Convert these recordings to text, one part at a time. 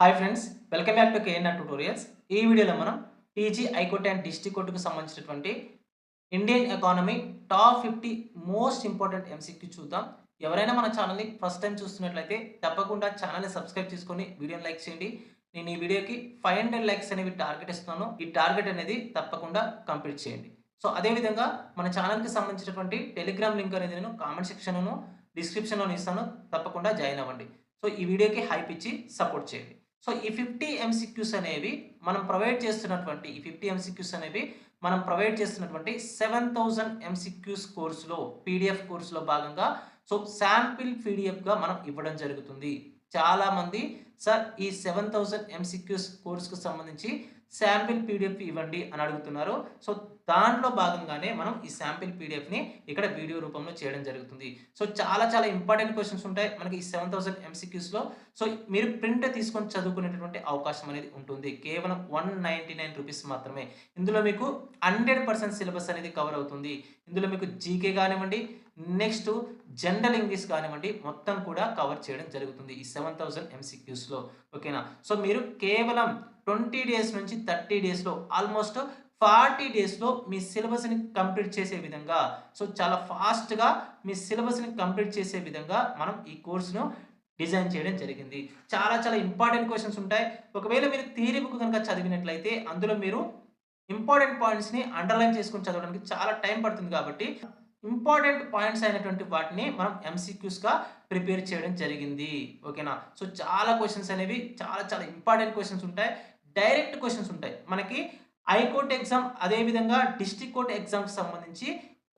Hi friends welcome back to KNR tutorials ఈ వీడియోలో మనం TG high court and district కోర్టుకు సంబంధించినటువంటి Indian economy top fifty most important MCQ చూద్దాం. ఎవరైనా మన ఛానల్ని ఫస్ట్ టైం చూస్తున్నట్లయితే తప్పకుండా ఛానల్ని సబ్స్క్రైబ్ చేసుకొని వీడియోని లైక్ చేయండి. నేను ఈ వీడియోకి ఫైవ్ హండ్రెడ్ లైక్స్ అనేవి టార్గెట్ ఇస్తున్నాను. ఈ టార్గెట్ అనేది తప్పకుండా కంప్లీట్ చేయండి. సో అదేవిధంగా మన ఛానల్కి సంబంధించినటువంటి టెలిగ్రామ్ లింక్ అనేది నేను కామెంట్ సెక్షన్ను డిస్క్రిప్షన్లో ఇస్తాను. తప్పకుండా జాయిన్ అవ్వండి. సో ఈ వీడియోకి హైప్ ఇచ్చి సపోర్ట్ చేయండి. సో ఈ ఫిఫ్టీ ఎంసీక్యూస్ అనేవి మనం ప్రొవైడ్ చేస్తున్నటువంటి ఈ ఫిఫ్టీ ఎంసీక్యూస్ అనేవి మనం ప్రొవైడ్ చేస్తున్నటువంటి సెవెన్ థౌజండ్ ఎంసీక్యూస్ కోర్సులో పీడిఎఫ్ కోర్సులో భాగంగా సో శాంపిల్ పీడిఎఫ్గా మనం ఇవ్వడం జరుగుతుంది. చాలామంది సార్ ఈ సెవెన్ థౌజండ్ ఎంసీక్యూస్ కోర్సుకు సంబంధించి శాంపిల్ పీడిఎఫ్ ఇవ్వండి అని అడుగుతున్నారు. సో దాంట్లో భాగంగానే మనం ఈ శాంపిల్ పీడిఎఫ్ని ఇక్కడ వీడియో రూపంలో చేయడం జరుగుతుంది. సో చాలా చాలా ఇంపార్టెంట్ క్వశ్చన్స్ ఉంటాయి మనకి ఈ సెవెన్ థౌసండ్ ఎంసీక్యూస్లో సో మీరు ప్రింట్ తీసుకొని చదువుకునేటటువంటి అవకాశం అనేది ఉంటుంది. కేవలం వన్ నైంటీ నైన్ రూపీస్ మాత్రమే. ఇందులో మీకు హండ్రెడ్ పర్సెంట్ సిలబస్ అనేది కవర్ అవుతుంది. ఇందులో మీకు జీకే కానివ్వండి నెక్స్ట్ జనరల్ ఇంగ్లీష్ కానివ్వండి మొత్తం కూడా కవర్ చేయడం జరుగుతుంది ఈ సెవెన్ థౌసండ్ ఎంసీక్యూస్లో ఓకేనా? సో మీరు కేవలం ట్వంటీ డేస్ నుంచి థర్టీ డేస్లో ఆల్మోస్ట్ ఫార్టీ డేస్లో మీ సిలబస్ని కంప్లీట్ చేసే విధంగా సో చాలా ఫాస్ట్గా మీ సిలబస్ని కంప్లీట్ చేసే విధంగా మనం ఈ కోర్సును డిజైన్ చేయడం జరిగింది. చాలా చాలా ఇంపార్టెంట్ క్వశ్చన్స్ ఉంటాయి. ఒకవేళ మీరు థియరీ బుక్ కనుక చదివినట్లయితే అందులో మీరు ఇంపార్టెంట్ పాయింట్స్ని అండర్లైన్ చేసుకుని చదవడానికి చాలా టైం పడుతుంది కాబట్టి ఇంపార్టెంట్ పాయింట్స్ అయినటువంటి వాటిని మనం ఎంసీక్యూస్గా ప్రిపేర్ చేయడం జరిగింది. ఓకేనా? సో చాలా క్వశ్చన్స్ అనేవి చాలా చాలా ఇంపార్టెంట్ క్వశ్చన్స్ ఉంటాయి. డైరెక్ట్ క్వశ్చన్స్ ఉంటాయి. మనకి హైకోర్టు ఎగ్జామ్ అదేవిధంగా డిస్ట్రిక్ట్ కోర్ట్ ఎగ్జామ్కి సంబంధించి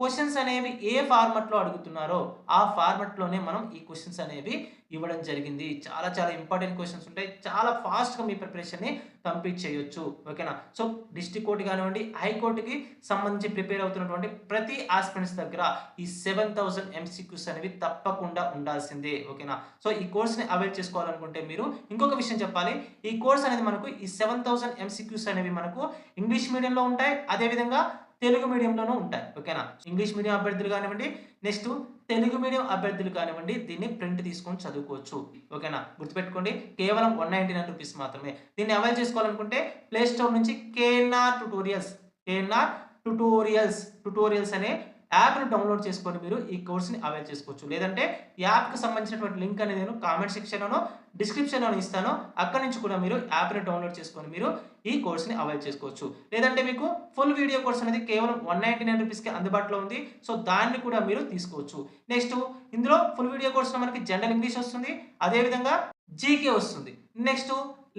క్వశ్చన్స్ అనేవి ఏ ఫార్మట్లో అడుగుతున్నారో ఆ ఫార్మట్లోనే మనం ఈ క్వశ్చన్స్ అనేవి ఇవ్వడం జరిగింది. చాలా చాలా ఇంపార్టెంట్ క్వశ్చన్స్ ఉంటాయి. చాలా ఫాస్ట్గా మీ ప్రిపరేషన్ని కంప్లీట్ చేయొచ్చు ఓకేనా సో డిస్ట్రిక్ట్ కోర్టు కానివ్వండి హైకోర్టుకి సంబంధించి ప్రిపేర్ అవుతున్నటువంటి ప్రతి ఆస్పిరెంట్స్ దగ్గర ఈ సెవెన్ థౌసండ్ ఎంసీక్యూస్ అనేవి తప్పకుండా ఉండాల్సిందే. ఓకేనా సో ఈ కోర్స్ని అవైల్ చేసుకోవాలనుకుంటే మీరు ఇంకొక విషయం చెప్పాలి. ఈ కోర్స్ అనేది మనకు ఈ సెవెన్ థౌసండ్ ఎంసీక్యూస్ అనేవి మనకు ఇంగ్లీష్ మీడియంలో ఉంటాయి. అదేవిధంగా తెలుగు మీడియంలోనూ ఉంటాయి. ఓకేనా ఇంగ్లీష్ మీడియం అభ్యర్థులు కానివ్వండి నెక్స్ట్ తెలుగు మీడియం అభ్యర్థులు కానివ్వండి దీన్ని ప్రింట్ తీసుకొని చదువుకోవచ్చు. ఓకేనా? గుర్తుపెట్టుకోండి కేవలం వన్ నైంటీ నైన్ రూపీస్ మాత్రమే. దీన్ని అవైల్ చేసుకోవాలనుకుంటే ప్లే స్టోర్ నుంచి KNR tutorials KNR tutorials tutorials అనే యాప్ను డౌన్లోడ్ చేసుకొని మీరు ఈ కోర్స్ని అవైల్ చేసుకోవచ్చు. లేదంటే యాప్కి సంబంధించినటువంటి లింక్ అనేది నేను కామెంట్ సెక్షన్లోనో డిస్క్రిప్షన్లో ఇస్తాను. అక్కడి నుంచి కూడా మీరు యాప్ని డౌన్లోడ్ చేసుకొని మీరు ఈ కోర్స్ని అవైల్ చేసుకోవచ్చు. లేదంటే మీకు ఫుల్ వీడియో కోర్స్ అనేది కేవలం వన్ నైంటీ నైన్ రూపీస్కి అందుబాటులో ఉంది. సో దాన్ని కూడా మీరు తీసుకోవచ్చు. నెక్స్ట్ ఇందులో ఫుల్ వీడియో కోర్స్లో మనకి జనరల్ ఇంగ్లీష్ వస్తుంది. అదేవిధంగా జీకే వస్తుంది. నెక్స్ట్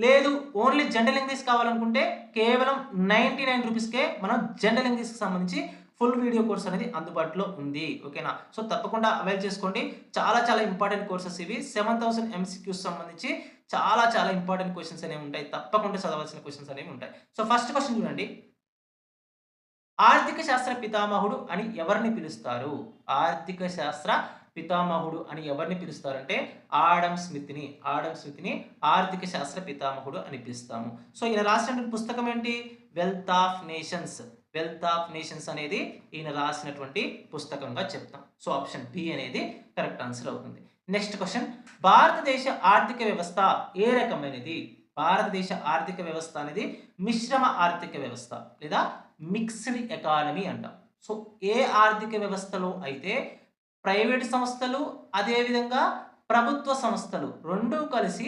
లేదు ఓన్లీ జనరల్ ఇంగ్లీష్ కావాలనుకుంటే కేవలం నైంటీ నైన్ రూపీస్కే మనం జనరల్ ఇంగ్లీష్కి సంబంధించి ఫుల్ వీడియో కోర్స్ అనేది అందుబాటులో ఉంది. ఓకేనా? సో తప్పకుండా అవైల్ చేసుకోండి. చాలా చాలా ఇంపార్టెంట్ కోర్సెస్ ఇవి. సెవెన్ థౌసండ్ ఎంసీక్యూస్ సంబంధించి చాలా చాలా ఇంపార్టెంట్ క్వశ్చన్స్ అనేవి ఉంటాయి. తప్పకుండా చదవాల్సిన క్వశ్చన్స్ అనేవి ఉంటాయి. సో ఫస్ట్ క్వశ్చన్ చూడండి. ఆర్థిక శాస్త్ర పితామహుడు అని ఎవరిని పిలుస్తారు? ఆర్థిక శాస్త్ర పితామహుడు అని ఎవరిని పిలుస్తారంటే ఆడమ్ స్మిత్ని. ఆడమ్ స్మిత్ని ఆర్థిక శాస్త్ర పితామహుడు అని పిలుస్తాము. సో ఈయన రాసినటువంటి పుస్తకం ఏంటి? Wealth of nations wealth of nations అనేది ఈయన రాసినటువంటి పుస్తకంగా చెప్తాం. సో ఆప్షన్ బి అనేది కరెక్ట్ ఆన్సర్ అవుతుంది. నెక్స్ట్ క్వశ్చన్ భారతదేశ ఆర్థిక వ్యవస్థ ఏ రకమైనది? భారతదేశ ఆర్థిక వ్యవస్థ అనేది మిశ్రమ ఆర్థిక వ్యవస్థ లేదా మిక్స్డ్ ఎకానమీ అంటాం. సో ఏ ఆర్థిక వ్యవస్థలో అయితే ప్రైవేట్ సంస్థలు అదేవిధంగా ప్రభుత్వ సంస్థలు రెండూ కలిసి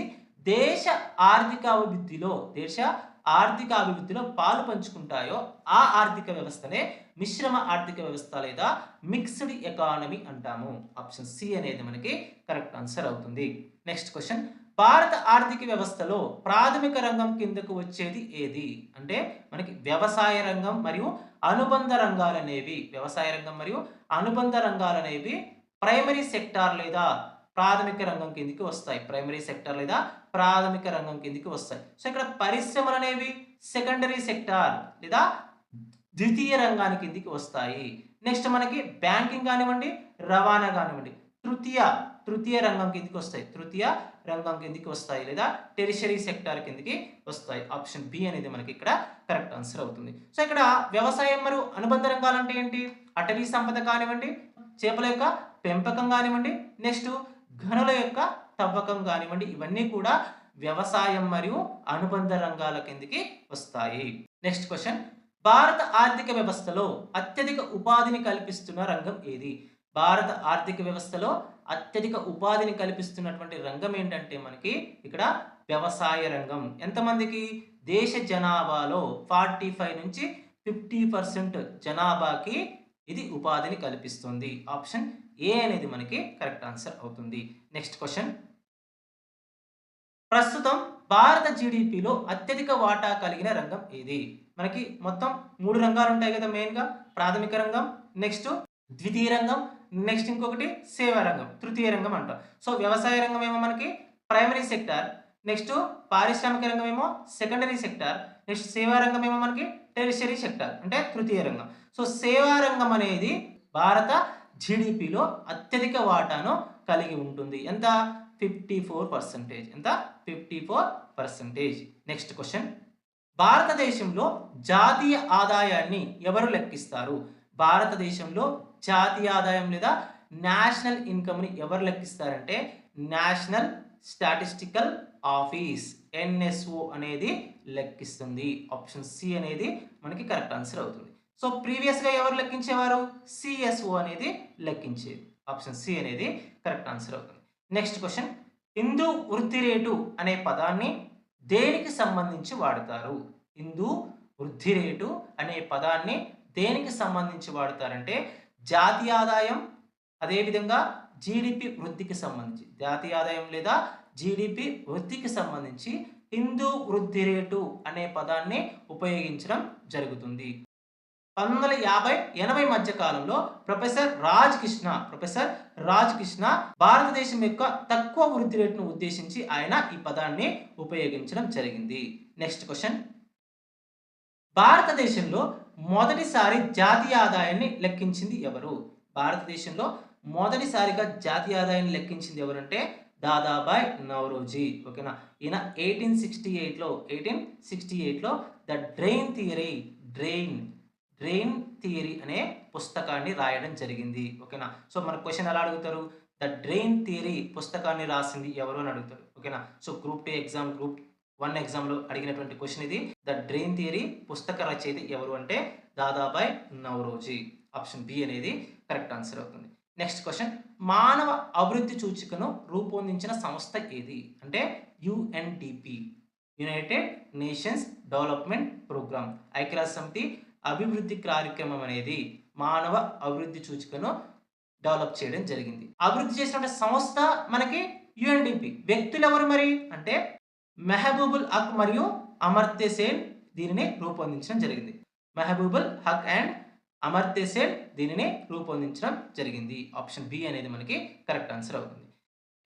దేశ ఆర్థిక అభివృద్ధిలో దేశ ఆర్థిక అభివృద్ధిలో పాలు పంచుకుంటాయో ఆ ఆర్థిక వ్యవస్థనే మిశ్రమ ఆర్థిక వ్యవస్థ లేదా మిక్స్డ్ ఎకానమీ అంటాము. ఆప్షన్ సి అనేది మనకి కరెక్ట్ ఆన్సర్ అవుతుంది. నెక్స్ట్ క్వశ్చన్ భారత ఆర్థిక వ్యవస్థలో ప్రాథమిక రంగం కిందకు వచ్చేది ఏది? అంటే మనకి వ్యవసాయ రంగం మరియు అనుబంధ రంగాలు అనేవి. వ్యవసాయ రంగం మరియు అనుబంధ రంగాలు అనేవి ప్రైమరీ సెక్టార్ లేదా ప్రాథమిక రంగం కిందికి వస్తాయి. ప్రైమరీ సెక్టార్ లేదా ప్రాథమిక రంగం కిందికి వస్తాయి. సో ఇక్కడ పరిశ్రమలు అనేవి సెకండరీ సెక్టార్ లేదా ద్వితీయ రంగాని కిందికి వస్తాయి. నెక్స్ట్ మనకి బ్యాంకింగ్ కానివ్వండి రవాణా కానివ్వండి తృతీయ తృతీయ రంగం కిందికి వస్తాయి. తృతీయ రంగం కిందికి వస్తాయి లేదా టెరిషరీ సెక్టార్ కిందికి వస్తాయి. ఆప్షన్ బి అనేది మనకి ఇక్కడ కరెక్ట్ ఆన్సర్ అవుతుంది. సో ఇక్కడ వ్యవసాయం మరియు అనుబంధ రంగాలు అంటే ఏంటి? అటవీ సంపద కానివ్వండి చేపల యొక్క పెంపకం కానివ్వండి నెక్స్ట్ గనుల యొక్క తవ్వకం కానివ్వండి ఇవన్నీ కూడా వ్యవసాయం మరియు అనుబంధ రంగాల కిందికి వస్తాయి. నెక్స్ట్ క్వశ్చన్ భారత ఆర్థిక వ్యవస్థలో అత్యధిక ఉపాధిని కల్పిస్తున్న రంగం ఏది? భారత ఆర్థిక వ్యవస్థలో అత్యధిక ఉపాధిని కల్పిస్తున్నటువంటి రంగం ఏంటంటే మనకి ఇక్కడ వ్యవసాయ రంగం. ఎంతమందికి? దేశ జనాభాలో ఫార్టీ ఫైవ్ నుంచి ఫిఫ్టీ పర్సెంట్ జనాభాకి ఇది ఉపాధిని కల్పిస్తుంది. ఆప్షన్ ఏ అనేది మనకి కరెక్ట్ ఆన్సర్ అవుతుంది. నెక్స్ట్ క్వశ్చన్ ప్రస్తుతం భారత జీడిపిలో అత్యధిక వాటా కలిగిన రంగం ఏది? మనకి మొత్తం మూడు రంగాలు ఉంటాయి కదా మెయిన్గా ప్రాథమిక రంగం నెక్స్ట్ ద్వితీయ రంగం నెక్స్ట్ ఇంకొకటి సేవా రంగం తృతీయ రంగం అంటాం. సో వ్యవసాయ రంగం ఏమో మనకి ప్రైమరీ సెక్టార్ నెక్స్ట్ పారిశ్రామిక రంగం ఏమో సెకండరీ సెక్టార్ నెక్స్ట్ సేవా రంగం ఏమో మనకి టెరిషరీ సెక్టార్ అంటే తృతీయ రంగం. సో సేవా రంగం అనేది భారత జీడిపిలో అత్యధిక వాటాను కలిగి ఉంటుంది. ఎంత? Fifty four percentage. ఎంత? Fifty four percentage. Next question. భారతదేశంలో జాతీయ ఆదాయాన్ని ఎవరు లెక్కిస్తారు? భారతదేశంలో జాతీయ ఆదాయం లేదా నేషనల్ ఇన్కమ్ని ఎవరు లెక్కిస్తారంటే నేషనల్ స్టాటిస్టికల్ ఆఫీస్ ఎన్ఎస్ఓ అనేది లెక్కిస్తుంది. ఆప్షన్ సి అనేది మనకి కరెక్ట్ ఆన్సర్ అవుతుంది. సో ప్రీవియస్గా ఎవరు లెక్కించేవారు? సిఎస్ఓ అనేది లెక్కించేది ఆప్షన్ సి అనేది కరెక్ట్ ఆన్సర్ అవుతుంది. నెక్స్ట్ క్వశ్చన్ హిందూ వృద్ధి రేటు అనే పదాన్ని దేనికి సంబంధించి వాడతారు? హిందూ వృద్ధి రేటు అనే పదాన్ని దేనికి సంబంధించి వాడతారంటే జాతీయ ఆదాయం అదేవిధంగా జీడిపి వృద్ధికి సంబంధించి. జాతీయ ఆదాయం లేదా జీడిపి వృద్ధికి సంబంధించి హిందూ వృద్ధి రేటు అనే పదాన్ని ఉపయోగించడం జరుగుతుంది. పంతొమ్మిది వందల యాభై ఎనభై మధ్య కాలంలో ప్రొఫెసర్ రాజ్ కృష్ణ ప్రొఫెసర్ రాజ్ కృష్ణ భారతదేశం యొక్క తక్కువ వృద్ధి రేటును ఉద్దేశించి ఆయన ఈ పదాన్ని ఉపయోగించడం జరిగింది. నెక్స్ట్ క్వశ్చన్ భారతదేశంలో మొదటిసారి జాతీయ ఆదాయాన్ని లెక్కించింది ఎవరు? భారతదేశంలో మొదటిసారిగా జాతీయ ఆదాయాన్ని లెక్కించింది ఎవరంటే దాదాబాయ్ నవరోజీ ఓకేనా? ఈయన ఎయిటీన్ సిక్స్టీ ఎయిట్లో ఎయిటీన్ సిక్స్టీ ఎయిట్లో the drain theory drain drain theory అనే పుస్తకాన్ని రాయడం జరిగింది. ఓకేనా? సో మన క్వశ్చన్ ఎలా అడుగుతారు? ద డ్రెయిన్ థియరీ పుస్తకాన్ని రాసింది ఎవరు అని అడుగుతారు. ఓకేనా? So group two exam group one ఎగ్జామ్లో అడిగినటువంటి క్వశ్చన్ ఇది. ద డ్రెయిన్ థియరీ పుస్తక రచయిత ఎవరు అంటే దాదాబాయ్ నవరోజీ ఆప్షన్ బి అనేది కరెక్ట్ ఆన్సర్ అవుతుంది. Next question. మానవ అభివృద్ధి సూచికను రూపొందించిన సంస్థ ఏది? అంటే UNDP United Nations Development Programme ఐక్యరాజ్య సమితి అభివృద్ధి కార్యక్రమం అనేది మానవ అభివృద్ధి సూచికను డెవలప్ చేయడం జరిగింది. అభివృద్ధి చేసినటువంటి సంస్థ మనకి యుఎన్డిపి. వ్యక్తులు ఎవరు మరి? అంటే మెహబూబుల్ హక్ మరియు అమర్త్య సేన్ దీనిని రూపొందించడం జరిగింది. మెహబూబుల్ హక్ అండ్ అమర్త్య సేన్ దీనిని రూపొందించడం జరిగింది. ఆప్షన్ బి అనేది మనకి కరెక్ట్ ఆన్సర్ అవుతుంది.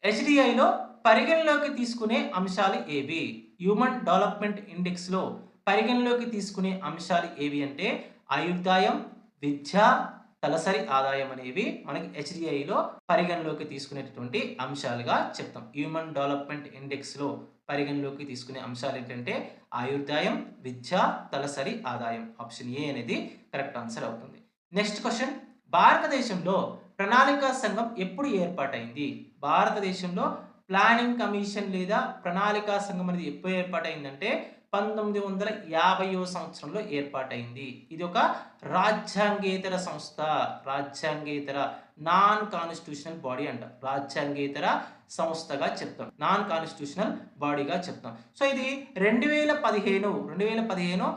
హెచ్డిఐలో పరిగణలోకి తీసుకునే అంశాలు ఏవి? హ్యూమన్ డెవలప్మెంట్ ఇండెక్స్లో పరిగణలోకి తీసుకునే అంశాలు ఏవి అంటే ఆయుర్దాయం విద్య తలసరి ఆదాయం అనేవి మనకి హెచ్డిఐలో పరిగణలోకి తీసుకునేటటువంటి అంశాలుగా చెప్తాం. హ్యూమన్ డెవలప్మెంట్ ఇండెక్స్లో పరిగణలోకి తీసుకునే అంశాలు ఏంటంటే ఆయుర్దాయం విద్య తలసరి ఆదాయం. ఆప్షన్ ఏ అనేది కరెక్ట్ ఆన్సర్ అవుతుంది. నెక్స్ట్ క్వశ్చన్ భారతదేశంలో ప్రణాళికా సంఘం ఎప్పుడు ఏర్పాటైంది? భారతదేశంలో ప్లానింగ్ కమిషన్ లేదా ప్రణాళికా సంఘం అనేది ఎప్పుడు ఏర్పాటైందంటే పంతొమ్మిది వందల యాభైవ సంవత్సరంలో ఏర్పాటైంది. ఇది ఒక రాజ్యాంగేతర సంస్థ. రాజ్యాంగేతర నాన్ కాన్స్టిట్యూషనల్ బాడీ అంట. రాజ్యాంగేతర సంస్థగా చెప్తాం. నాన్ కాన్స్టిట్యూషనల్ బాడీగా చెప్తాం. సో ఇది రెండు వేల పదిహేను రెండు వేల పదిహేను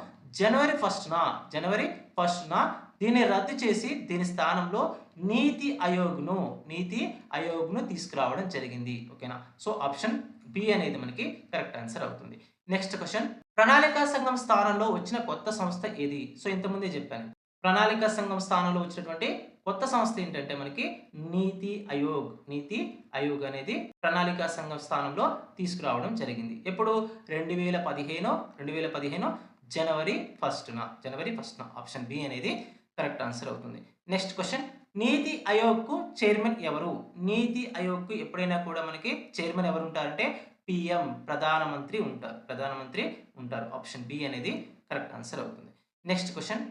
జనవరి ఫస్ట్న జనవరి ఫస్ట్న దీన్ని రద్దు చేసి దీని స్థానంలో నీతి ఆయోగ్ను నీతి ఆయోగ్ను తీసుకురావడం జరిగింది. ఓకేనా? సో ఆప్షన్ బి అనేది మనకి కరెక్ట్ ఆన్సర్ అవుతుంది. నెక్స్ట్ క్వశ్చన్ ప్రణాళికా సంఘం స్థానంలో వచ్చిన కొత్త సంస్థ ఏది? సో ఇంతకుముందే చెప్పాను. ప్రణాళికా సంఘం స్థానంలో వచ్చినటువంటి కొత్త సంస్థ ఏంటంటే మనకి నీతి ఆయోగ్. నీతి ఆయోగ్ అనేది ప్రణాళికా సంఘం స్థానంలో తీసుకురావడం జరిగింది. ఎప్పుడు? రెండు వేల పదిహేను రెండు వేల పదిహేను జనవరి ఫస్ట్న. జనవరి ఫస్ట్న. ఆప్షన్ బి అనేది కరెక్ట్ ఆన్సర్ అవుతుంది. నెక్స్ట్ క్వశ్చన్ నీతి ఆయోగ్కు చైర్మన్ ఎవరు? నీతి ఆయోగ్కు ఎప్పుడైనా కూడా మనకి చైర్మన్ ఎవరు ఉంటారంటే పిఎం ప్రధానమంత్రి ఉంటారు. ప్రధానమంత్రి ఉంటారు. ఆప్షన్ బి అనేది కరెక్ట్ ఆన్సర్ అవుతుంది. Next question.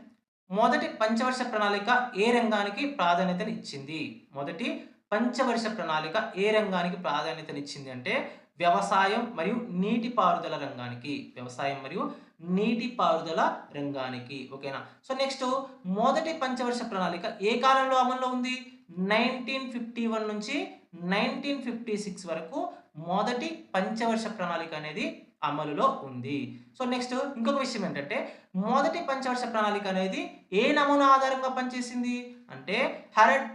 మొదటి పంచవర్ష ప్రణాళిక ఏ రంగానికి ప్రాధాన్యతనిచ్చింది మొదటి పంచవర్ష ప్రణాళిక ఏ రంగానికి ప్రాధాన్యతనిచ్చింది అంటే వ్యవసాయం మరియు నీటిపారుదల రంగానికి. వ్యవసాయం మరియు నీటిపారుదల రంగానికి. ఓకేనా? సో నెక్స్ట్ మొదటి పంచవర్ష ప్రణాళిక ఏ కాలంలో అమల్లో ఉంది? నైన్టీన్ ఫిఫ్టీ వన్ నుంచి నైన్టీన్ ఫిఫ్టీ సిక్స్ వరకు మొదటి పంచవర్ష ప్రణాళిక అనేది అమలులో ఉంది. సో నెక్స్ట్ ఇంకొక విషయం ఏంటంటే మొదటి పంచవర్ష ప్రణాళిక అనేది ఏ నమూనా ఆధారంగా పనిచేసింది? అంటే హెరెడ్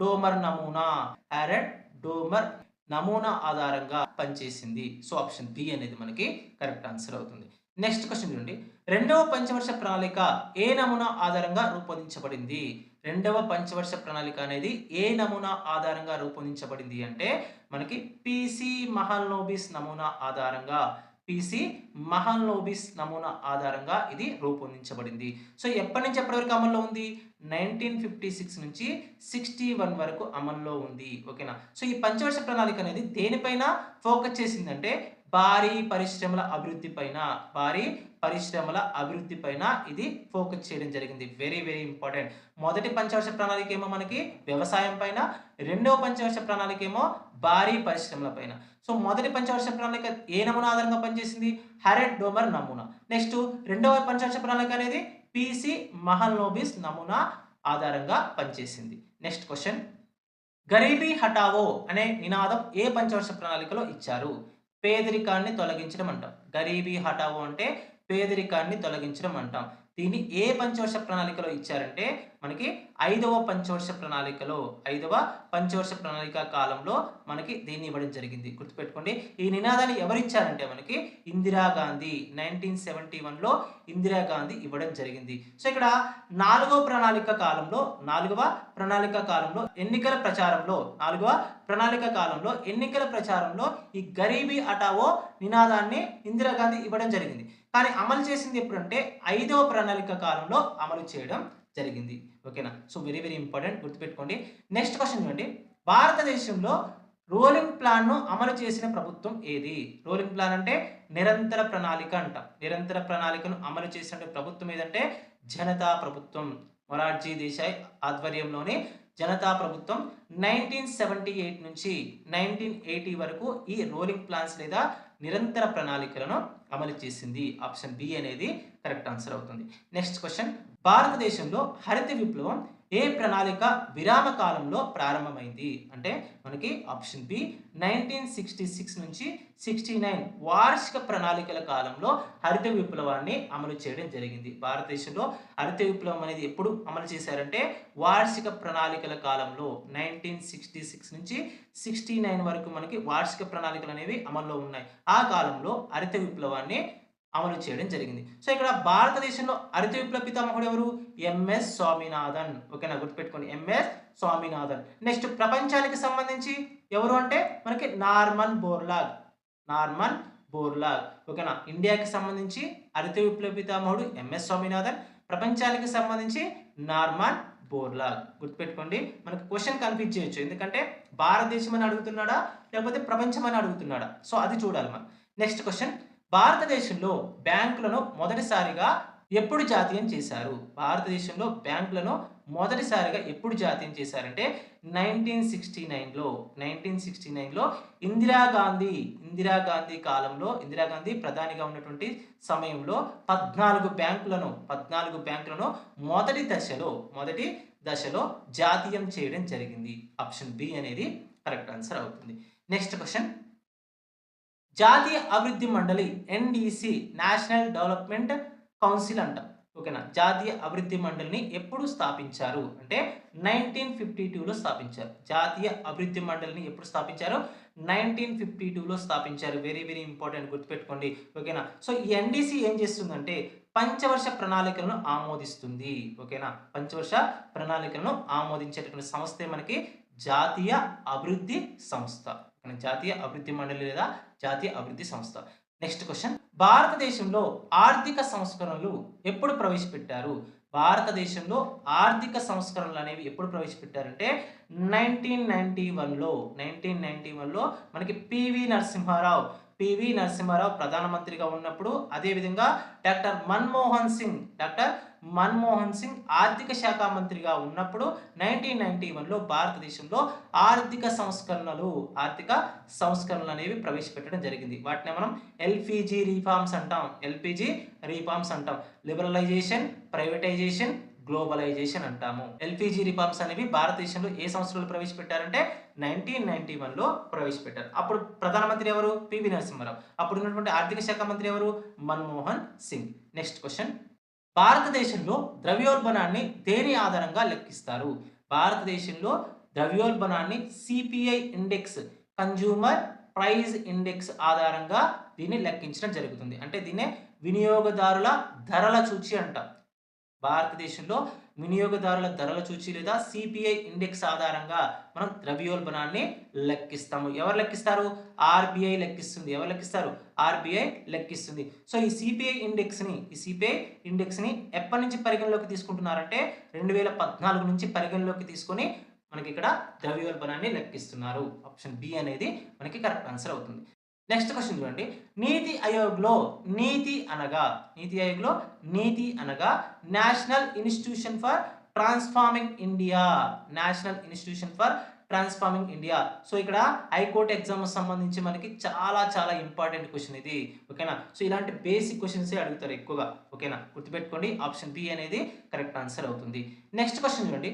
డోమర్ నమూనా. హెరెడ్ డోమర్ నమూనా ఆధారంగా పనిచేసింది. సో ఆప్షన్ బి అనేది మనకి కరెక్ట్ ఆన్సర్ అవుతుంది. నెక్స్ట్ క్వశ్చన్ చూడండి. రెండవ పంచవర్ష ప్రణాళిక ఏ నమూనా ఆధారంగా రూపొందించబడింది? రెండవ పంచవర్ష ప్రణాళిక అనేది ఏ నమూనా ఆధారంగా రూపొందించబడింది అంటే మనకి పిసి మహల్నోబిస్ నమూనా ఆధారంగా పిసి మహల్నోబిస్ నమూనా ఆధారంగా ఇది రూపొందించబడింది. సో ఎప్పటి నుంచి ఎప్పటి వరకు అమల్లో ఉంది? నైన్టీన్ ఫిఫ్టీ సిక్స్ నుంచి సిక్స్టీ వన్ వరకు అమల్లో ఉంది. ఓకేనా? సో ఈ పంచవర్ష ప్రణాళిక అనేది దేనిపైన ఫోకస్ చేసిందంటే భారీ పరిశ్రమల అభివృద్ధి పైన భారీ పరిశ్రమల అభివృద్ధి పైన ఇది ఫోకస్ చేయడం జరిగింది. వెరీ వెరీ ఇంపార్టెంట్ మొదటి పంచవర్ష ప్రణాళిక ఏమో మనకి వ్యవసాయం పైన రెండవ పంచవర్ష ప్రణాళిక ఏమో భారీ పరిశ్రమల పైన. సో మొదటి పంచవర్ష ప్రణాళిక ఏ నమూనా ఆధారంగా పనిచేసింది? హెరెడ్ డోమర్ నమూనా. నెక్స్ట్ రెండవ పంచవర్ష ప్రణాళిక అనేది పిసి మహల్నోబిస్ నమూనా ఆధారంగా పనిచేసింది. నెక్స్ట్ క్వశ్చన్ గరీబీ హటావో అనే నినాదం ఏ పంచవర్ష ప్రణాళికలో ఇచ్చారు? పేదరికాన్ని తొలగించడం అంటాం. గరీబీ హటావో అంటే పేదరికాన్ని తొలగించడం అంటాం దీన్ని ఏ పంచవర్ష ప్రణాళికలో ఇచ్చారంటే మనకి ఐదవ పంచవర్ష ప్రణాళికలో ఐదవ పంచవర్ష ప్రణాళిక కాలంలో మనకి దీన్ని ఇవ్వడం జరిగింది. గుర్తుపెట్టుకోండి. ఈ నినాదాన్ని ఎవరు ఇచ్చారంటే మనకి ఇందిరాగాంధీ నైన్టీన్ సెవెంటీ వన్లో ఇందిరాగాంధీ ఇవ్వడం జరిగింది. సో ఇక్కడ నాలుగవ ప్రణాళిక కాలంలో నాలుగవ ప్రణాళిక కాలంలో ఎన్నికల ప్రచారంలో నాలుగవ ప్రణాళిక కాలంలో ఎన్నికల ప్రచారంలో ఈ గరీబీ అటావో నినాదాన్ని ఇందిరాగాంధీ ఇవ్వడం జరిగింది. కానీ అమలు చేసింది ఎప్పుడంటే ఐదవ ప్రణాళిక కాలంలో అమలు చేయడం జరిగింది. ఓకేనా? సో వెరీ వెరీ ఇంపార్టెంట్ గుర్తుపెట్టుకోండి. నెక్స్ట్ క్వశ్చన్ చూడండి. భారతదేశంలో రోలింగ్ ప్లాన్ను అమలు చేసిన ప్రభుత్వం ఏది? రోలింగ్ ప్లాన్ అంటే నిరంతర ప్రణాళిక అంట. నిరంతర ప్రణాళికను అమలు చేసిన ప్రభుత్వం ఏదంటే జనతా ప్రభుత్వం. మొరార్జీ దేశాయ్ ఆధ్వర్యంలోని జనతా ప్రభుత్వం నైన్టీన్ సెవెంటీ ఎయిట్ నుంచి నైన్టీన్ ఎయిటీ వరకు ఈ రోలింగ్ ప్లాన్స్ లేదా నిరంతర ప్రణాళికలను అమలు చేసింది. ఆప్షన్ బి అనేది కరెక్ట్ ఆన్సర్ అవుతుంది. Next question. భారతదేశంలో హరిత విప్లవం ఏ ప్రణాళిక విరామ కాలంలో ప్రారంభమైంది? అంటే మనకి option B nineteen sixty six నుంచి సిక్స్టీ నైన్ వార్షిక ప్రణాళికల కాలంలో హరిత విప్లవాన్ని అమలు చేయడం జరిగింది. భారతదేశంలో హరిత విప్లవం అనేది ఎప్పుడు అమలు చేశారంటే వార్షిక ప్రణాళికల కాలంలో నైన్టీన్ సిక్స్టీ సిక్స్ నుంచి సిక్స్టీ నైన్ వరకు మనకి వార్షిక ప్రణాళికలు అనేవి అమల్లో ఉన్నాయి. ఆ కాలంలో హరిత విప్లవాన్ని అమలు చేయడం జరిగింది. సో ఇక్కడ భారతదేశంలో హరిత విప్లవ పితామహుడు ఎవరు? ఎంఎస్ స్వామినాథన్ ఓకేనా గుర్తుపెట్టుకోండి. ఎంఎస్ స్వామినాథన్ నెక్స్ట్ ప్రపంచానికి సంబంధించి ఎవరు అంటే మనకి నార్మన్ బోర్లాగ్. Norman Borlaug. ఓకేనా ఇండియాకి సంబంధించి హరిత విప్లవితామహుడు ఎంఎస్ స్వామినాథన్ ప్రపంచానికి సంబంధించి నార్మన్ బోర్లాగ్. గుర్తుపెట్టుకోండి. మనకు క్వశ్చన్ కన్ఫ్యూజ్ చేయొచ్చు ఎందుకంటే భారతదేశం అని అడుగుతున్నాడా? లేకపోతే ప్రపంచం అని అడుగుతున్నాడా? సో అది చూడాలి మనం. నెక్స్ట్ క్వశ్చన్ భారతదేశంలో బ్యాంకులను మొదటిసారిగా ఎప్పుడు జాతీయం చేశారు? భారతదేశంలో బ్యాంకులను మొదటిసారిగా ఎప్పుడు జాతీయం చేశారంటే నైన్టీన్ సిక్స్టీ నైన్లో. నైన్టీన్ సిక్స్టీ నైన్లో ఇందిరాగాంధీ ఇందిరాగాంధీ కాలంలో ఇందిరాగాంధీ ప్రధానిగా ఉన్నటువంటి సమయంలో పద్నాలుగు బ్యాంకులను పద్నాలుగు బ్యాంకులను మొదటి దశలో మొదటి దశలో జాతీయం చేయడం జరిగింది. ఆప్షన్ బి అనేది కరెక్ట్ ఆన్సర్ అవుతుంది. Next question. జాతీయ అభివృద్ధి మండలి ఎన్డీసీ నేషనల్ డెవలప్మెంట్ కౌన్సిల్ అంటాం. ఓకేనా? జాతీయ అభివృద్ధి మండలిని ఎప్పుడు స్థాపించారు? అంటే నైన్టీన్ ఫిఫ్టీ టూలో స్థాపించారు. జాతీయ అభివృద్ధి మండలిని ఎప్పుడు స్థాపించారు? నైన్టీన్ ఫిఫ్టీ టూలో స్థాపించారు. వెరీ వెరీ ఇంపార్టెంట్ గుర్తుపెట్టుకోండి. ఓకేనా? సో ఈ ఎన్డీసీ ఏం చేస్తుందంటే పంచవర్ష ప్రణాళికలను ఆమోదిస్తుంది. ఓకేనా? పంచవర్ష ప్రణాళికలను ఆమోదించేటటువంటి సంస్థే మనకి? జాతీయ అభివృద్ధి సంస్థ. జాతీయ అభివృద్ధి మండలి లేదా జాతీయ అభివృద్ధి సంస్థ. Next question. భారతదేశంలో ఆర్థిక సంస్కరణలు ఎప్పుడు ప్రవేశపెట్టారు? భారతదేశంలో ఆర్థిక సంస్కరణలు అనేవి ఎప్పుడు ప్రవేశపెట్టారంటే నైన్టీన్ నైన్టీ వన్లో. నైన్టీన్ నైన్టీ వన్లో మనకి పివి నరసింహారావు. పివి నరసింహారావు ప్రధానమంత్రిగా ఉన్నప్పుడు అదేవిధంగా డాక్టర్ మన్మోహన్ సింగ్ డాక్టర్ మన్మోహన్ సింగ్ ఆర్థిక శాఖ మంత్రిగా ఉన్నప్పుడు నైన్టీన్ నైన్టీ వన్లో భారతదేశంలో ఆర్థిక సంస్కరణలు ఆర్థిక సంస్కరణలు అనేవి ప్రవేశపెట్టడం జరిగింది. వాటిని మనం ఎల్పిజి రీఫార్మ్స్ అంటాం. ఎల్పిజి రీఫార్మ్స్ అంటాం. లిబరలైజేషన్ ప్రైవేటైజేషన్ గ్లోబలైజేషన్ అంటాము. ఎల్పిజి రిఫార్మ్స్ అనేవి భారతదేశంలో ఏ సంవత్సరాలు ప్రవేశపెట్టారంటే నైన్టీన్ నైన్టీ వన్లో ప్రవేశపెట్టారు. అప్పుడు ప్రధానమంత్రి ఎవరు? పివి నరసింహారావు. అప్పుడు ఉన్నటువంటి ఆర్థిక శాఖ మంత్రి ఎవరు? మన్మోహన్ సింగ్. Next question. భారతదేశంలో ద్రవ్యోల్బణాన్ని దేని ఆధారంగా లెక్కిస్తారు? భారతదేశంలో ద్రవ్యోల్బణాన్ని CPI index consumer price index ఆధారంగా దీన్ని లెక్కించడం జరుగుతుంది. అంటే దీన్నే వినియోగదారుల ధరల సూచి అంటాం. భారతదేశంలో వినియోగదారుల ధరల సూచి లేదా సిపిఐ ఇండెక్స్ ఆధారంగా మనం ద్రవ్యోల్బణాన్ని లెక్కిస్తాము. ఎవరు లెక్కిస్తారు? ఆర్బీఐ లెక్కిస్తుంది. ఎవరు లెక్కిస్తారు? ఆర్బీఐ లెక్కిస్తుంది. సో ఈ సిపిఐ ఇండెక్స్ని ఈ సిపిఐ ఇండెక్స్ని ఎప్పటి నుంచి పరిగణలోకి తీసుకుంటున్నారంటే రెండు వేల పద్నాలుగు నుంచి పరిగణలోకి తీసుకొని మనకి ఇక్కడ ద్రవ్యోల్బణాన్ని లెక్కిస్తున్నారు. ఆప్షన్ బి అనేది మనకి కరెక్ట్ ఆన్సర్ అవుతుంది. నెక్స్ట్ క్వశ్చన్ చూడండి. నీతి ఆయోగ్లో నీతి అనగా నీతి ఆయోగ్లో నీతి అనగా national institution for transforming India national institution for transforming India so ఇక్కడ హైకోర్టు ఎగ్జామ్ సంబంధించి మనకి చాలా చాలా ఇంపార్టెంట్ క్వశ్చన్ ఇది. ఓకేనా సో ఇలాంటి బేసిక్ క్వశ్చన్స్ అడుగుతారు ఎక్కువగా. ఓకేనా గుర్తుపెట్టుకోండి. ఆప్షన్ బి అనేది కరెక్ట్ ఆన్సర్ అవుతుంది. నెక్స్ట్ క్వశ్చన్ చూడండి.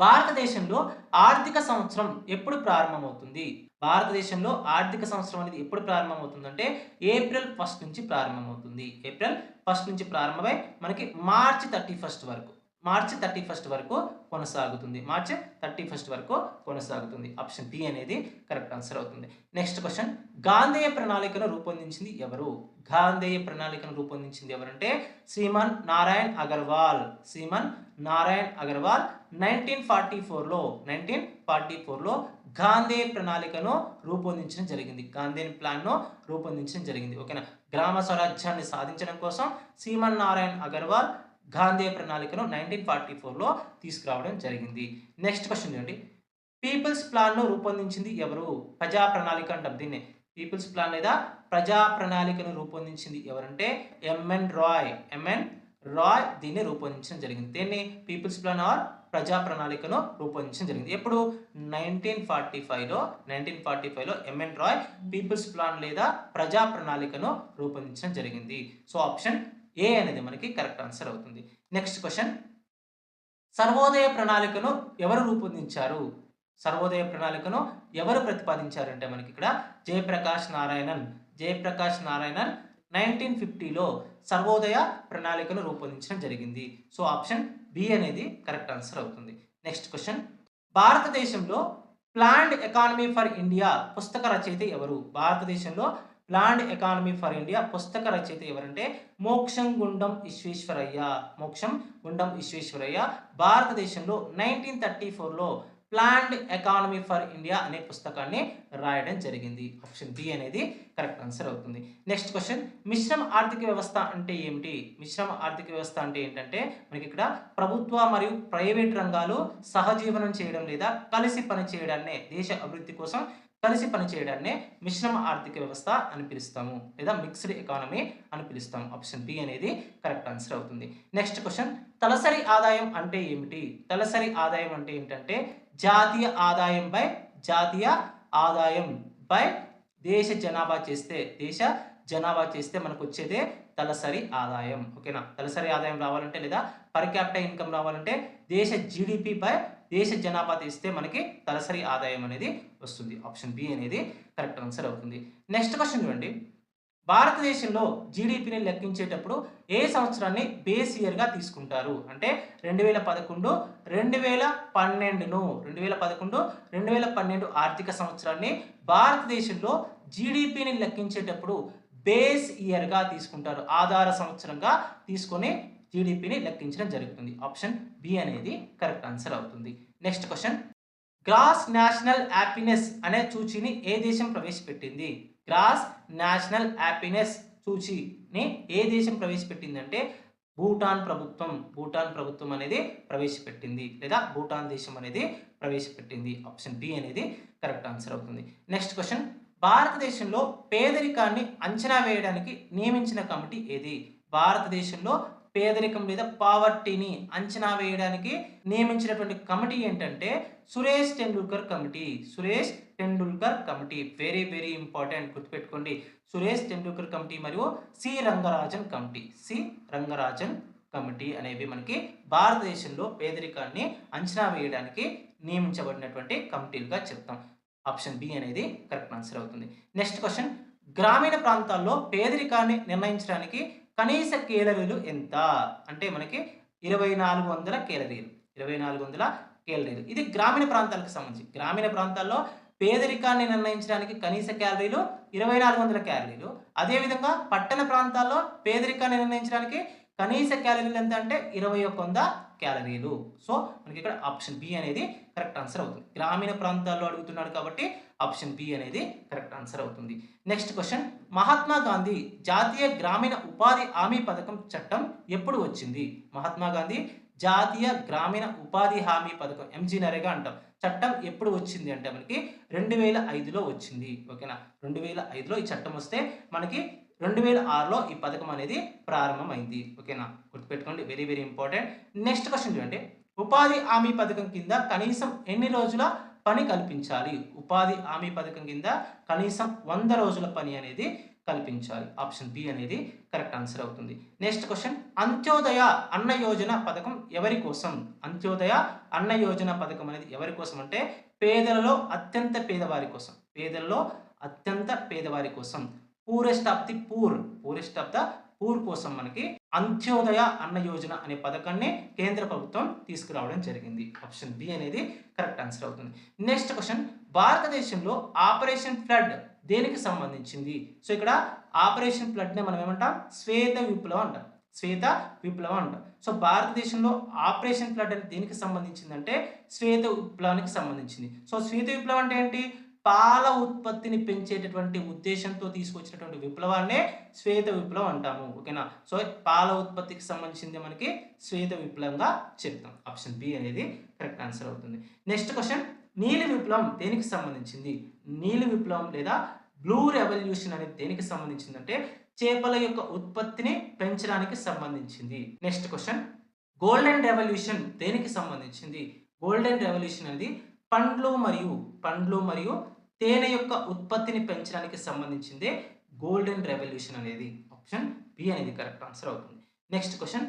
భారతదేశంలో ఆర్థిక సంవత్సరం ఎప్పుడు ప్రారంభమవుతుంది? భారతదేశంలో ఆర్థిక సంవత్సరం అనేది ఎప్పుడు ప్రారంభమవుతుందంటే ఏప్రిల్ ఫస్ట్ నుంచి ప్రారంభమవుతుంది. ఏప్రిల్ ఫస్ట్ నుంచి ప్రారంభమై మనకి మార్చి థర్టీ ఫస్ట్ వరకు మార్చి థర్టీ ఫస్ట్ వరకు కొనసాగుతుంది. మార్చి థర్టీ ఫస్ట్ వరకు కొనసాగుతుంది. ఆప్షన్ బి అనేది కరెక్ట్ ఆన్సర్ అవుతుంది. నెక్స్ట్ క్వశ్చన్ గాంధేయ ప్రణాళికను రూపొందించింది ఎవరు? గాంధేయ ప్రణాళికను రూపొందించింది ఎవరంటే శ్రీమన్ నారాయణ్ అగర్వాల్. శ్రీమన్ నారాయణ్ అగర్వాల్ నైన్టీన్ ఫార్టీ ఫోర్లో నైన్టీన్ ఫార్టీ ఫోర్లో గాంధీ ప్రణాళికను రూపొందించడం జరిగింది. గాంధీ ప్లాన్ను రూపొందించడం జరిగింది. ఓకేనా? గ్రామ స్వరాజ్యాన్ని సాధించడం కోసం సీమన్ నారాయణ్ అగర్వాల్ గాంధీ ప్రణాళికను నైన్టీన్ ఫార్టీ ఫోర్లో తీసుకురావడం జరిగింది. నెక్స్ట్ క్వశ్చన్ చూడండి. పీపుల్స్ ప్లాన్ను రూపొందించింది ఎవరు? ప్రజా ప్రణాళిక అంటాం దీన్ని. పీపుల్స్ ప్లాన్ లేదా ప్రజా ప్రణాళికను రూపొందించింది ఎవరంటే ఎంఎన్ రాయ్ ఎంఎన్ రాయ్ దీన్ని రూపొందించడం జరిగింది. దీన్ని పీపుల్స్ ప్లాన్ ఆర్ ప్రజా ప్రణాళికను రూపొందించడం జరిగింది. ఎప్పుడు? నైన్టీన్ ఫార్టీ ఫైవ్లో నైన్టీన్ ఫార్టీ ఫైవ్లో ఎంఎన్ రాయ్ పీపుల్స్ ప్లాన్ లేదా ప్రజా ప్రణాళికను రూపొందించడం జరిగింది. సో ఆప్షన్ ఏ అనేది మనకి కరెక్ట్ ఆన్సర్ అవుతుంది. Next question. సర్వోదయ ప్రణాళికను ఎవరు రూపొందించారు? సర్వోదయ ప్రణాళికను ఎవరు ప్రతిపాదించారంటే మనకి ఇక్కడ జయప్రకాష్ నారాయణన్. జయప్రకాష్ నారాయణన్ నైన్టీన్ ఫిఫ్టీలో సర్వోదయ ప్రణాళికను రూపొందించడం జరిగింది. సో ఆప్షన్ బి అనేది కరెక్ట్ ఆన్సర్ అవుతుంది. Next question. భారతదేశంలో ప్లాండ్ ఎకానమీ ఫర్ ఇండియా పుస్తక రచయిత ఎవరు? భారతదేశంలో ప్లాండ్ ఎకానమీ ఫర్ ఇండియా పుస్తక రచయిత ఎవరంటే మోక్షం గుండం విశ్వేశ్వరయ్య మోక్షం గుండం విశ్వేశ్వరయ్య భారతదేశంలో నైన్టీన్ థర్టీ ఫోర్లో ప్లాండ్ ఎకానమీ ఫర్ ఇండియా అనే పుస్తకాన్ని రాయడం జరిగింది. ఆప్షన్ బి అనేది కరెక్ట్ ఆన్సర్ అవుతుంది. నెక్స్ట్ క్వశ్చన్ మిశ్రమ ఆర్థిక వ్యవస్థ అంటే ఏమిటి? మిశ్రమ ఆర్థిక వ్యవస్థ అంటే ఏంటంటే మనకి ఇక్కడ ప్రభుత్వ మరియు ప్రైవేట్ రంగాలు సహజీవనం చేయడం లేదా కలిసి పనిచేయడాన్నే దేశ అభివృద్ధి కోసం కలిసి పనిచేయడాన్నే మిశ్రమ ఆర్థిక వ్యవస్థ అని పిలుస్తాము లేదా మిక్స్డ్ ఎకానమీ అని పిలుస్తాం ఆప్షన్ బి అనేది కరెక్ట్ ఆన్సర్ అవుతుంది. నెక్స్ట్ క్వశ్చన్ తలసరి ఆదాయం అంటే ఏమిటి? తలసరి ఆదాయం అంటే ఏంటంటే జాతీయ ఆదాయం బై జాతీయ ఆదాయం బై దేశ జనాభా చేస్తే దేశ జనాభా చేస్తే మనకు వచ్చేదే తలసరి ఆదాయం. ఓకేనా? తలసరి ఆదాయం రావాలంటే లేదా పర్ క్యాపిటల్ ఇన్కమ్ రావాలంటే దేశ జీడిపి బై దేశ జనాభా తీస్తే మనకి తలసరి ఆదాయం అనేది వస్తుంది. ఆప్షన్ బి అనేది కరెక్ట్ ఆన్సర్ అవుతుంది. నెక్స్ట్ క్వశ్చన్ చూడండి. భారతదేశంలో జీడిపిని లెక్కించేటప్పుడు ఏ సంవత్సరాన్ని బేస్ ఇయర్గా తీసుకుంటారు? అంటే రెండు వేల పదకొండు రెండు వేల పన్నెండును రెండు వేల పదకొండు రెండు వేల పన్నెండు ఆర్థిక సంవత్సరాన్ని భారతదేశంలో జీడిపిని లెక్కించేటప్పుడు బేస్ ఇయర్గా తీసుకుంటారు. ఆధార సంవత్సరంగా తీసుకొని జీడిపిని లెక్కించడం జరుగుతుంది. ఆప్షన్ బి అనేది కరెక్ట్ ఆన్సర్ అవుతుంది. Next question. Gross national happiness అనే సూచిని ఏ దేశం ప్రవేశపెట్టింది? గ్రాస్ నేషనల్ హ్యాపీనెస్ సూచిని ఏ దేశం ప్రవేశపెట్టిందంటే భూటాన్ ప్రభుత్వం. భూటాన్ ప్రభుత్వం అనేది ప్రవేశపెట్టింది లేదా భూటాన్ దేశం అనేది ప్రవేశపెట్టింది. ఆప్షన్ బి అనేది కరెక్ట్ ఆన్సర్ అవుతుంది. Next question. భారతదేశంలో పేదరికాన్ని అంచనా వేయడానికి నియమించిన కమిటీ ఏది? భారతదేశంలో పేదరికం లేదా పావర్టీని అంచనా వేయడానికి నియమించినటువంటి కమిటీ ఏంటంటే Suresh Tendulkar committee. Suresh Tendulkar committee. Very very important గుర్తుపెట్టుకోండి. సురేష్ టెండూల్కర్ కమిటీ మరియు C. Rangarajan committee. C. Rangarajan committee అనేవి మనకి భారతదేశంలో పేదరికాన్ని అంచనా వేయడానికి నియమించబడినటువంటి కమిటీలుగా చెప్తాం. ఆప్షన్ బి అనేది కరెక్ట్ ఆన్సర్ అవుతుంది. నెక్స్ట్ క్వశ్చన్ గ్రామీణ ప్రాంతాల్లో పేదరికాన్ని నిర్ణయించడానికి కనీస కేలరీలు ఎంత? అంటే మనకి ఇరవై నాలుగు వందల కేలరీలు. ఇరవై నాలుగు వందల కేలరీలు. ఇది గ్రామీణ ప్రాంతాలకు సంబంధించి. గ్రామీణ ప్రాంతాల్లో పేదరికాన్ని నిర్ణయించడానికి కనీస క్యాలరీలు ఇరవై నాలుగు వందల క్యాలరీలు అదేవిధంగా పట్టణ ప్రాంతాల్లో పేదరికాన్ని నిర్ణయించడానికి కనీస క్యాలరీలు ఎంత అంటే ఇరవై ఒక్క వంద క్యాలరీలు సో మనకి ఇక్కడ ఆప్షన్ బి అనేది కరెక్ట్ ఆన్సర్ అవుతుంది. గ్రామీణ ప్రాంతాల్లో అడుగుతున్నాడు కాబట్టి ఆప్షన్ బి అనేది కరెక్ట్ ఆన్సర్ అవుతుంది. నెక్స్ట్ క్వశ్చన్ మహాత్మా గాంధీ జాతీయ గ్రామీణ ఉపాధి హామీ పథకం చట్టం ఎప్పుడు వచ్చింది? మహాత్మా గాంధీ జాతీయ గ్రామీణ ఉపాధి హామీ పథకం ఎంజీ నరేగా అంటాం. చట్టం ఎప్పుడు వచ్చింది అంటే మనకి రెండు వేల ఐదులో వచ్చింది. ఓకేనా? రెండు వేల ఐదులో ఈ చట్టం వస్తే మనకి రెండు వేల ఆరులో ఈ పథకం అనేది ప్రారంభమైంది. ఓకేనా? గుర్తుపెట్టుకోండి very very important. Next question చూడండి. ఉపాధి హామీ పథకం కింద కనీసం ఎన్ని రోజుల పని కల్పించాలి? ఉపాధి హామీ పథకం కింద కనీసం వంద రోజుల పని అనేది కల్పించాలి. ఆప్షన్ బి అనేది కరెక్ట్ ఆన్సర్ అవుతుంది. Next question. అంత్యోదయ అన్న యోజన పథకం ఎవరి కోసం? అంత్యోదయ అన్న యోజన పథకం అనేది ఎవరి కోసం అంటే పేదలలో అత్యంత పేదవారి కోసం. పేదలలో అత్యంత పేదవారి కోసం. Poorest of the poor. Poorest of the poor కోసం మనకి అంత్యోదయ అన్న యోజన అనే పథకాన్ని కేంద్ర ప్రభుత్వం తీసుకురావడం జరిగింది. ఆప్షన్ బి అనేది కరెక్ట్ ఆన్సర్ అవుతుంది. నెక్స్ట్ క్వశ్చన్ భారతదేశంలో ఆపరేషన్ ఫ్లడ్ దేనికి సంబంధించింది? సో ఇక్కడ ఆపరేషన్ ఫ్లడ్ని మనం ఏమంటాం? శ్వేత విప్లవం అంటాం. శ్వేత విప్లవం అంటాం. సో భారతదేశంలో ఆపరేషన్ ఫ్లడ్ అనేది దేనికి సంబంధించిందంటే శ్వేత విప్లవానికి సంబంధించింది. సో శ్వేత విప్లవం అంటే ఏంటి? పాల ఉత్పత్తిని పెంచేటటువంటి ఉద్దేశంతో తీసుకొచ్చినటువంటి విప్లవాన్నే శ్వేత విప్లవం అంటాము ఓకేనా? సో పాల ఉత్పత్తికి సంబంధించింది మనకి శ్వేత విప్లవంగా చెప్తాం. ఆప్షన్ బి అనేది కరెక్ట్ ఆన్సర్ అవుతుంది. నెక్స్ట్ క్వశ్చన్ నీలి విప్లవం దేనికి సంబంధించింది? నీలి విప్లవం లేదా బ్లూ రెవల్యూషన్ అనేది దేనికి సంబంధించిందంటే చేపల యొక్క ఉత్పత్తిని పెంచడానికి సంబంధించింది. నెక్స్ట్ క్వశ్చన్ గోల్డెన్ రెవల్యూషన్ దేనికి సంబంధించింది? గోల్డెన్ రెవల్యూషన్ అనేది పండ్లు మరియు పండ్లు మరియు తేనె యొక్క ఉత్పత్తిని పెంచడానికి సంబంధించిందే గోల్డెన్ రెవల్యూషన్ అనేది. ఆప్షన్ బి అనేది కరెక్ట్ ఆన్సర్ అవుతుంది. Next question.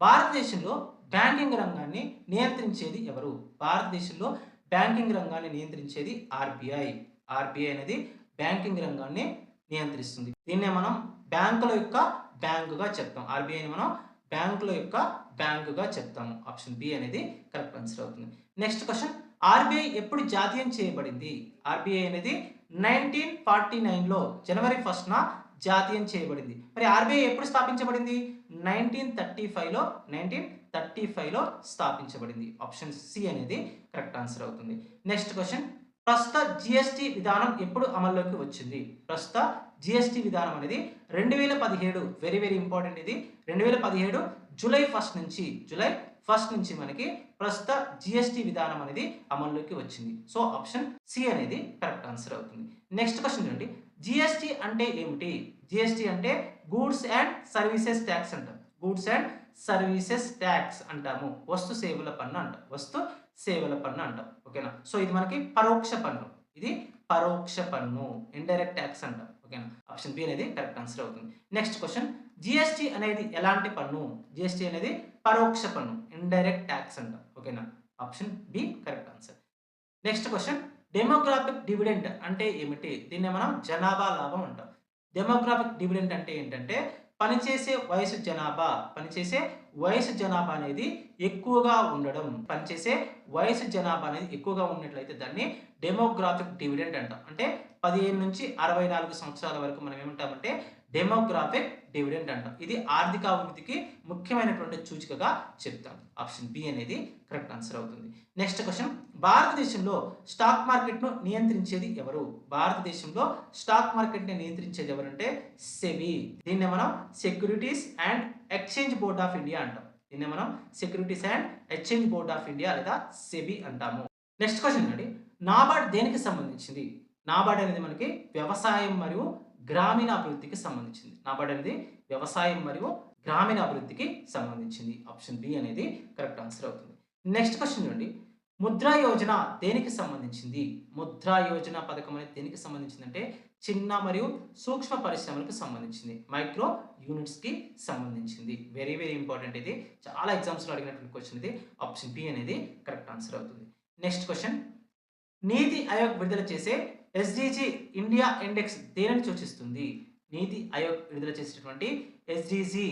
భారతదేశంలో బ్యాంకింగ్ రంగాన్ని నియంత్రించేది ఎవరు? భారతదేశంలో బ్యాంకింగ్ రంగాన్ని నియంత్రించేది ఆర్బీఐ. ఆర్బీఐ అనేది బ్యాంకింగ్ రంగాన్ని నియంత్రిస్తుంది. దీన్నే మనం బ్యాంకుల యొక్క బ్యాంకుగా చెప్తాం. ఆర్బీఐని మనం బ్యాంకుల యొక్క బ్యాంకుగా చెప్తాము. ఆప్షన్ బి అనేది కరెక్ట్ ఆన్సర్ అవుతుంది. Next question. ఆర్బీఐ ఎప్పుడు జాతీయం చేయబడింది? ఆర్బీఐ అనేది నైన్టీన్ ఫార్టీ నైన్లో జనవరి ఫస్ట్న జాతీయం చేయబడింది. మరి ఆర్బీఐ ఎప్పుడు స్థాపించబడింది? నైన్టీన్ థర్టీ ఫైవ్లో నైన్టీన్ థర్టీ ఫైవ్లో స్థాపించబడింది. ఆప్షన్ సి అనేది కరెక్ట్ ఆన్సర్ అవుతుంది. Next question. ప్రస్తుత జిఎస్టి విధానం ఎప్పుడు అమల్లోకి వచ్చింది? ప్రస్తుత జిఎస్టి విధానం అనేది రెండు వేల పదిహేడు వెరీ వెరీ ఇంపార్టెంట్ ఇది. రెండు వేల పదిహేడు జూలై ఫస్ట్ నుంచి జూలై ఫస్ట్ నుంచి మనకి ప్రస్తుత జిఎస్టి విధానం అనేది అమల్లోకి వచ్చింది. సో ఆప్షన్ సి అనేది కరెక్ట్ ఆన్సర్ అవుతుంది. నెక్స్ట్ క్వశ్చన్ చూడండి. జిఎస్టి అంటే ఏమిటి? జిఎస్టి అంటే గూడ్స్ అండ్ సర్వీసెస్ ట్యాక్స్ అంటాం. గూడ్స్ అండ్ సర్వీసెస్ ట్యాక్స్ అంటాము. వస్తు సేవల పన్ను అంటాం. వస్తు సేవల పన్ను అంటాం. ఓకేనా సో ఇది మనకి పరోక్ష పన్ను. ఇది పరోక్ష పన్ను. ఇండైరెక్ట్ ట్యాక్స్ అంటాం. ఓకేనా ఆప్షన్ బి అనేది కరెక్ట్ ఆన్సర్ అవుతుంది. నెక్స్ట్ క్వశ్చన్ జిఎస్టి అనేది ఎలాంటి పన్ను? జిఎస్టి అనేది పరోక్ష పన్ను ఇండైరెక్ట్ ట్యాక్స్ అంటాం. ఓకేనా? Option B correct answer next question demographic dividend అంటే ఏమిటి? దీన్ని మనం జనాభా లాభం అంటాం. డెమోగ్రాఫిక్ డివిడెంట్ అంటే ఏంటంటే పనిచేసే వయసు జనాభా పనిచేసే వయసు జనాభా అనేది ఎక్కువగా ఉండడం. పనిచేసే వయసు జనాభా అనేది ఎక్కువగా ఉన్నట్లయితే దాన్ని డెమోగ్రాఫిక్ డివిడెంట్ అంటాం. అంటే పదిహేను నుంచి అరవై నాలుగు సంవత్సరాల వరకు మనం ఏమంటామంటే డెమోగ్రాఫిక్ డివిడెంట్ అంటాం. ఇది ఆర్థిక అభివృద్ధికి ముఖ్యమైనటువంటి సూచికగా చెప్తాం ఆప్షన్ బి అనేది కరెక్ట్ ఆన్సర్ అవుతుంది. నెక్స్ట్ క్వశ్చన్ భారతదేశంలో స్టాక్ మార్కెట్ను నియంత్రించేది ఎవరు? భారతదేశంలో స్టాక్ మార్కెట్ని నియంత్రించేది ఎవరంటే సెబీ దీన్ని మనం securities and exchange board of India అంటాం. దీన్ని మనం securities and exchange board of India లేదా సెబీ అంటాము. నెక్స్ట్ క్వశ్చన్ అండి. నాబార్డ్ దేనికి సంబంధించింది? నాబార్డ్ అనేది మనకి వ్యవసాయం మరియు గ్రామీణ అభివృద్ధికి సంబంధించింది నాబార్డ్ అనేది వ్యవసాయం మరియు గ్రామీణ అభివృద్ధికి సంబంధించింది. ఆప్షన్ బి అనేది కరెక్ట్ ఆన్సర్ అవుతుంది. నెక్స్ట్ క్వశ్చన్ చూడండి. ముద్రా యోజన దేనికి సంబంధించింది? ముద్రా యోజన పథకం అనేది దేనికి సంబంధించింది అంటే చిన్న మరియు సూక్ష్మ పరిశ్రమలకు సంబంధించింది. మైక్రో యూనిట్స్కి సంబంధించింది. వెరీ వెరీ ఇంపార్టెంట్ ఇది. చాలా ఎగ్జామ్స్లో అడిగినటువంటి క్వశ్చన్ ఇది. ఆప్షన్ బి అనేది కరెక్ట్ ఆన్సర్ అవుతుంది. Next question. నీతి ఆయోగ్ విడుదల చేసే ఎస్డిజి ఇండియా ఇండెక్స్ దేనిని సూచిస్తుంది? నీతి ఆయోగ్ విడుదల చేసినటువంటి ఎస్డిజి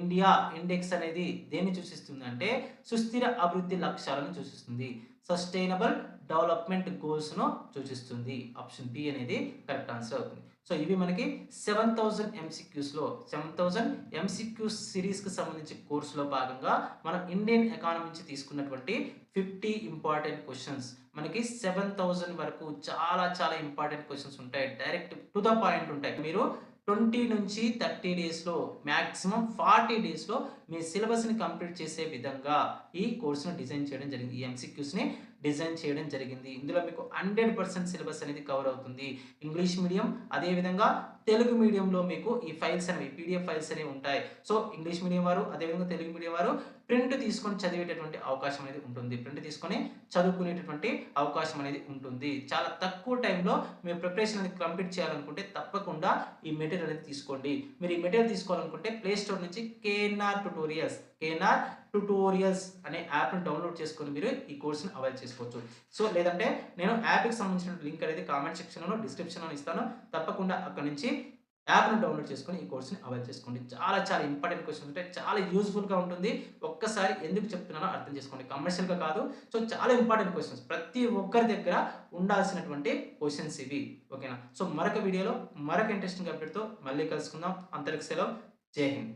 ఇండియా ఇండెక్స్ అనేది దేన్ని సూచిస్తుంది అంటే సుస్థిర అభివృద్ధి లక్ష్యాలను సూచిస్తుంది. సస్టైనబుల్ డెవలప్మెంట్ గోల్స్ను సూచిస్తుంది. ఆప్షన్ బి అనేది కరెక్ట్ ఆన్సర్ అవుతుంది. సో ఇవి మనకి సెవెన్ థౌజండ్ ఎంసీక్యూస్లో సెవెన్ థౌజండ్ ఎంసీక్యూస్ సిరీస్కి సంబంధించి కోర్సులో భాగంగా మనం ఇండియన్ ఎకానమీ నుంచి తీసుకున్నటువంటి ఫిఫ్టీ ఇంపార్టెంట్ క్వశ్చన్స్ మనకి సెవెన్ థౌజండ్ వరకు చాలా చాలా ఇంపార్టెంట్ క్వశ్చన్స్ ఉంటాయి. డైరెక్ట్ టు ద పాయింట్ ఉంటాయి. మీరు ట్వంటీ నుంచి థర్టీ డేస్లో మ్యాక్సిమం ఫార్టీ డేస్లో మీ సిలబస్ని కంప్లీట్ చేసే విధంగా ఈ కోర్సును డిజైన్ చేయడం జరిగింది. ఈ ఎంసీక్యూస్ని డిజైన్ చేయడం జరిగింది. ఇందులో మీకు హండ్రెడ్ పర్సెంట్ సిలబస్ అనేది కవర్ అవుతుంది. ఇంగ్లీష్ మీడియం అదేవిధంగా తెలుగు మీడియంలో మీకు ఈ ఫైల్స్ అనేవి పీడిఎఫ్ ఫైల్స్ అనేవి ఉంటాయి. సో ఇంగ్లీష్ మీడియం వారు అదేవిధంగా తెలుగు మీడియం వారు ప్రింట్ తీసుకొని చదివేటటువంటి అవకాశం అనేది ఉంటుంది. ప్రింట్ తీసుకొని చదువుకునేటటువంటి అవకాశం అనేది ఉంటుంది. చాలా తక్కువ టైంలో మీరు ప్రిపరేషన్ అనేది కంప్లీట్ చేయాలనుకుంటే తప్పకుండా ఈ మెటీరియల్ అనేది తీసుకోండి. మీరు ఈ మెటీరియల్ తీసుకోవాలనుకుంటే ప్లే స్టోర్ నుంచి కేఎన్ఆర్ ట్యుటోరియల్స్ కేఎన్ఆర్ ట్యుటోరియల్స్ అనే యాప్ను డౌన్లోడ్ చేసుకొని మీరు ఈ కోర్స్ని అవైల్ చేసుకోవచ్చు. సో లేదంటే నేను యాప్కి సంబంధించిన లింక్ అనేది కామెంట్ సెక్షన్లో డిస్క్రిప్షన్లో ఇస్తాను. తప్పకుండా అక్కడ నుంచి యాప్ను డౌన్లోడ్ చేసుకొని ఈ కోర్సుని అవైల్ చేసుకోండి. చాలా చాలా ఇంపార్టెంట్ క్వశ్చన్స్ ఉంటాయి. చాలా యూస్ఫుల్గా ఉంటుంది. ఒక్కసారి ఎందుకు చెప్తున్నానో అర్థం చేసుకోండి. కమర్షియల్గా కాదు. సో చాలా ఇంపార్టెంట్ క్వశ్చన్స్ ప్రతి ఒక్కరి దగ్గర ఉండాల్సినటువంటి క్వశ్చన్స్ ఇవి. ఓకేనా సో మరొక వీడియోలో మరొక ఇంట్రెస్టింగ్ అప్డేట్తో మళ్ళీ కలుసుకుందాం. అంతరిక్షలో సెలవు. జై హింద్.